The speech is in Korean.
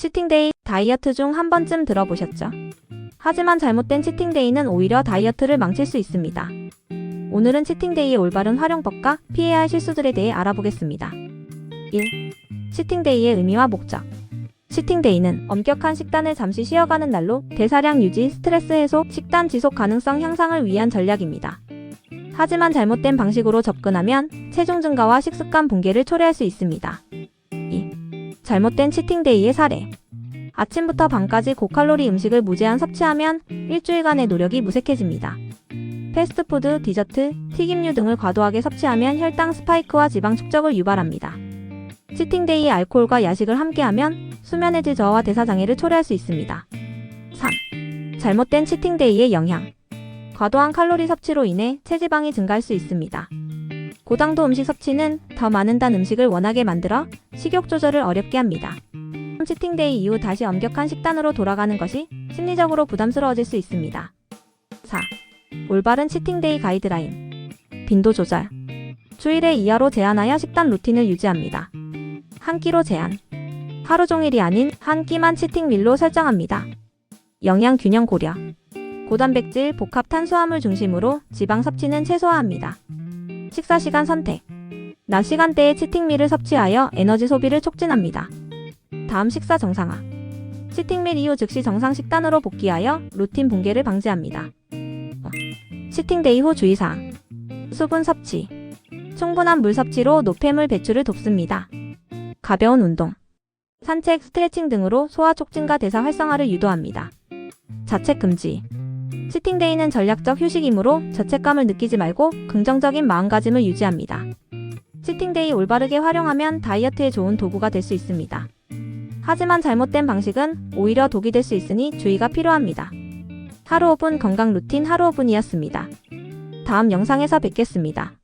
치팅데이, 다이어트 중 한 번쯤 들어보셨죠? 하지만 잘못된 치팅데이는 오히려 다이어트를 망칠 수 있습니다. 오늘은 치팅데이의 올바른 활용법과 피해야 할 실수들에 대해 알아보겠습니다. 1. 치팅데이의 의미와 목적. 치팅데이는 엄격한 식단을 잠시 쉬어가는 날로 대사량 유지, 스트레스 해소, 식단 지속 가능성 향상을 위한 전략입니다. 하지만 잘못된 방식으로 접근하면 체중 증가와 식습관 붕괴를 초래할 수 있습니다. 2. 잘못된 치팅데이의 사례. 아침부터 밤까지 고칼로리 음식을 무제한 섭취하면 일주일간의 노력이 무색해집니다. 패스트푸드, 디저트, 튀김류 등을 과도하게 섭취하면 혈당 스파이크와 지방 축적을 유발합니다. 치팅데이에 알코올과 야식을 함께하면 수면의 질 저하와 대사장애를 초래할 수 있습니다. 3. 잘못된 치팅데이의 영향. 과도한 칼로리 섭취로 인해 체지방이 증가할 수 있습니다. 고당도 음식 섭취는 더 많은 단 음식을 원하게 만들어 식욕 조절을 어렵게 합니다. 치팅데이 이후 다시 엄격한 식단으로 돌아가는 것이 심리적으로 부담스러워질 수 있습니다. 4. 올바른 치팅데이 가이드라인. 빈도 조절. 주일에 이하로 제한하여 식단 루틴을 유지합니다. 한 끼로 제한. 하루 종일이 아닌 한 끼만 치팅밀로 설정합니다. 영양 균형 고려. 고단백질, 복합 탄수화물 중심으로 지방 섭취는 최소화합니다. 식사 시간 선택. 낮 시간대에 치팅밀을 섭취하여 에너지 소비를 촉진합니다. 다음 식사 정상화. 치팅밀 이후 즉시 정상 식단으로 복귀하여 루틴 붕괴를 방지합니다. 치팅데이 후 주의사항. 수분 섭취. 충분한 물 섭취로 노폐물 배출을 돕습니다. 가벼운 운동. 산책, 스트레칭 등으로 소화 촉진과 대사 활성화를 유도합니다. 자책 금지. 치팅데이는 전략적 휴식이므로 죄책감을 느끼지 말고 긍정적인 마음가짐을 유지합니다. 치팅데이 올바르게 활용하면 다이어트에 좋은 도구가 될 수 있습니다. 하지만 잘못된 방식은 오히려 독이 될 수 있으니 주의가 필요합니다. 하루 5분 건강 루틴 하루 5분이었습니다. 다음 영상에서 뵙겠습니다.